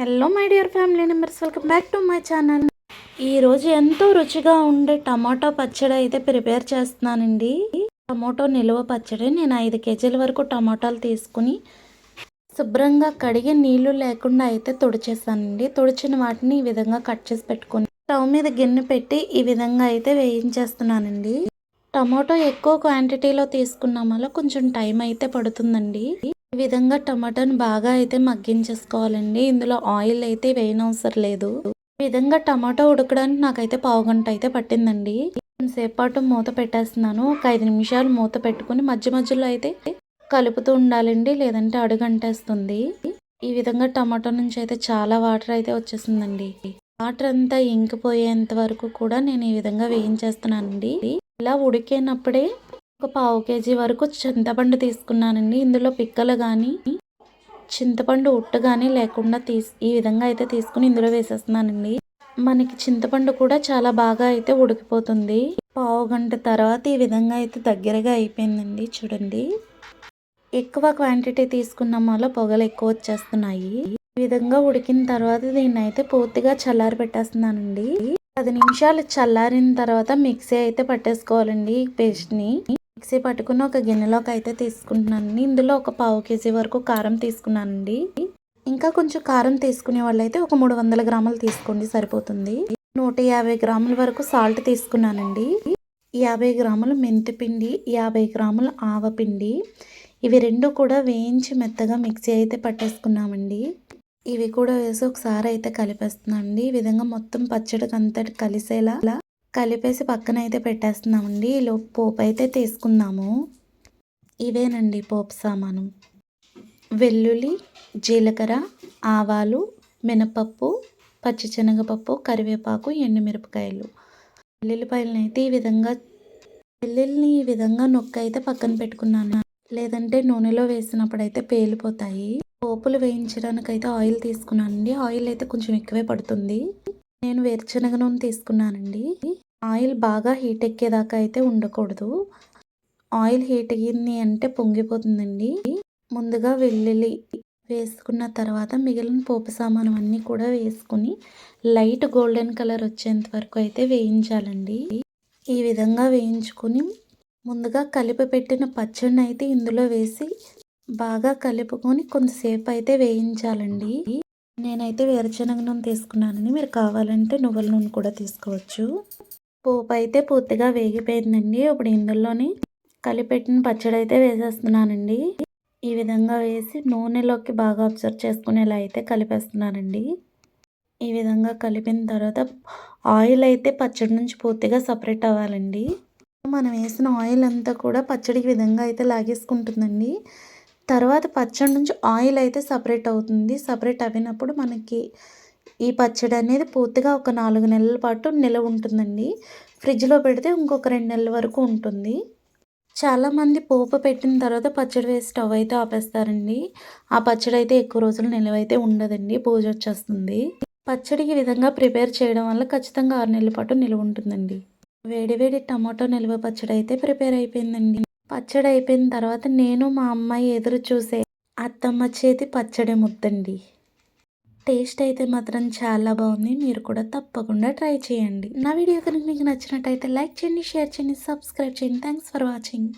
Hello my dear family members welcome back to my channel ఈరోజు ఎంతో రుచిగా ఉండే టమాటో పచ్చడి అయితే ప్రిపేర్ చేస్తున్నానండి. టమాటో నిల్వ పచ్చడి. నేను ఐదు కేజీల వరకు టమాటాలు తీసుకుని శుభ్రంగా కడిగి నీళ్ళు లేకుండా అయితే తుడిచేస్తానండి తుడిచిన వాటిని ఈ విధంగా కట్ చేసి పెట్టుకొని స్టవ్ మీద గిన్నె పెట్టి ఈ విధంగా అయితే వేయించేస్తున్నానండి. టమాటో ఎక్కువ క్వాంటిటీలో తీసుకున్నాం వల్ల కొంచెం టైం అయితే పడుతుందండి. ఈ విధంగా టమాటాను బాగా అయితే మగ్గించేసుకోవాలండి. ఇందులో ఆయిల్ అయితే వేయనవసరం లేదు. ఈ విధంగా టమాటో ఉడకడానికి నాకైతే పావు గంట అయితే పట్టిందండి. కొంతసేపు పాటు మూత పెట్టేస్తున్నాను. ఒక ఐదు నిమిషాలు మూత పెట్టుకుని మధ్య మధ్యలో అయితే కలుపుతూ ఉండాలండి. లేదంటే అడుగంటేస్తుంది. ఈ విధంగా టమాటో నుంచి అయితే చాలా వాటర్ అయితే వచ్చేసిందండి వాటర్ అంతా ఇంకిపోయేంత వరకు కూడా నేను ఈ విధంగా వేయించేస్తున్నానండి. ఇలా ఉడికేనప్పుడే ఒక పావు కేజీ వరకు చింతపండు తీసుకున్నానండి. ఇందులో పిక్కలు కానీ చింతపండు ఉట్టు కానీ లేకుండా తీసి ఈ విధంగా అయితే తీసుకుని ఇందులో వేసేస్తున్నానండి. మనకి చింతపండు కూడా చాలా బాగా అయితే ఉడికిపోతుంది. పావు గంట తర్వాత ఈ విధంగా అయితే దగ్గరగా అయిపోయిందండి చూడండి. ఎక్కువ క్వాంటిటీ తీసుకున్నాం వల్ల పొగలు ఎక్కువ వచ్చేస్తున్నాయి. ఈ విధంగా ఉడికిన తర్వాత దీన్ని అయితే పూర్తిగా చల్లారి పెట్టేస్తున్నానండి. పది నిమిషాలు చల్లారిన తర్వాత మిక్సీ అయితే పట్టేసుకోవాలండి ఈ పేస్ట్ని. మిక్సీ పట్టుకుని ఒక గిన్నెలోకి అయితే తీసుకుంటున్నానండి. ఇందులో ఒక పావు కేజీ వరకు కారం తీసుకున్నానండి. ఇంకా కొంచెం కారం తీసుకునే వాళ్ళైతే ఒక మూడు వందల గ్రాములు తీసుకోండి సరిపోతుంది. నూట యాభై గ్రాముల వరకు సాల్ట్ తీసుకున్నానండి. యాభై గ్రాములు మెంతిపిండి యాభై గ్రాములు ఆవపిండి ఇవి రెండు కూడా వేయించి మెత్తగా మిక్సీ అయితే పట్టేసుకున్నామండి. ఇవి కూడా వేసి ఒకసారి అయితే కలిపేస్తున్నామండి ఈ విధంగా మొత్తం పచ్చడికి అంతటి కలిసేలా కలిపేసి పక్కన అయితే పెట్టేస్తున్నామండి. ఈలో పోపు అయితే తీసుకుందాము. ఇవేనండి పోపు సామాను. వెల్లుల్లి జీలకర్ర ఆవాలు మినపప్పు పచ్చిశనగపప్పు కరివేపాకు ఎండుమిరపకాయలు. వెల్లుల్లిపాయలను అయితే ఈ విధంగా వెల్లుల్లిని ఈ విధంగా నొక్క అయితే పక్కన పెట్టుకున్నాను. లేదంటే నూనెలో వేసినప్పుడు అయితే పేలిపోతాయి. పోపులు వేయించడానికి అయితే ఆయిల్ తీసుకున్నానండి. ఆయిల్ అయితే కొంచెం ఎక్కువే పడుతుంది. నేను వేరుశనగ నూనె తీసుకున్నానండి. ఆయిల్ బాగా హీట్ ఎక్కేదాకా అయితే ఉండకూడదు. ఆయిల్ హీట్ అయ్యింది అంటే పొంగిపోతుందండి. ముందుగా వెల్లుల్లి వేసుకున్న తర్వాత మిగిలిన పోపు సామాను అన్నీ కూడా వేసుకుని లైట్ గోల్డెన్ కలర్ వచ్చేంత వరకు అయితే వేయించాలండి. ఈ విధంగా వేయించుకుని ముందుగా కలిపి పెట్టిన పచ్చడిని అయితే ఇందులో వేసి బాగా కలుపుకొని కొంతసేపు అయితే వేయించాలండి. నేనైతే వేరుశనగ నూనె తీసుకున్నానండి మీరు కావాలంటే నువ్వుల నూనె కూడా తీసుకోవచ్చు. పోపు అయితే పూర్తిగా వేగిపోయిందండి. ఇప్పుడు ఇందులోని కలిపెట్టిన పచ్చడి అయితే వేసేస్తున్నానండి. ఈ విధంగా వేసి నూనెలోకి బాగా అబ్జర్వ్ చేసుకునేలా అయితే కలిపేస్తున్నానండి. ఈ విధంగా కలిపిన తర్వాత ఆయిల్ అయితే పచ్చడి నుంచి పూర్తిగా సపరేట్ అవ్వాలండి. మనం వేసిన ఆయిల్ అంతా కూడా పచ్చడి విధంగా అయితే లాగేసుకుంటుందండి. తర్వాత పచ్చడి నుంచి ఆయిల్ అయితే సపరేట్ అవుతుంది. సపరేట్ అయినప్పుడు మనకి ఈ పచ్చడి అనేది పూర్తిగా ఒక నాలుగు నెలల పాటు నిలవ ఉంటుందండి. ఫ్రిడ్జ్లో పెడితే ఇంకొక రెండు నెలల వరకు ఉంటుంది. చాలామంది పోపు పెట్టిన తర్వాత పచ్చడి వేసి స్టవ్ అయితే ఆపేస్తారండి. ఆ పచ్చడి అయితే ఎక్కువ రోజులు నిలవైతే ఉండదండి. పూజ వచ్చేస్తుంది. పచ్చడికి విధంగా ప్రిపేర్ చేయడం వల్ల ఖచ్చితంగా ఆరు నెలల పాటు నిలువ ఉంటుందండి. వేడివేడి టమాటో నిల్వ పచ్చడి అయితే ప్రిపేర్ అయిపోయిందండి. పచ్చడి అయిపోయిన తర్వాత నేను మా అమ్మాయి ఎదురు చూసే అత్తమ్మ చేతి పచ్చడి ముద్దండి. టేస్ట్ అయితే మాత్రం చాలా బాగుంది. మీరు కూడా తప్పకుండా ట్రై చేయండి. నా వీడియో కనుక మీకు నచ్చినట్టయితే లైక్ చేయండి షేర్ చేయండి సబ్స్క్రైబ్ చేయండి. Thanks for watching.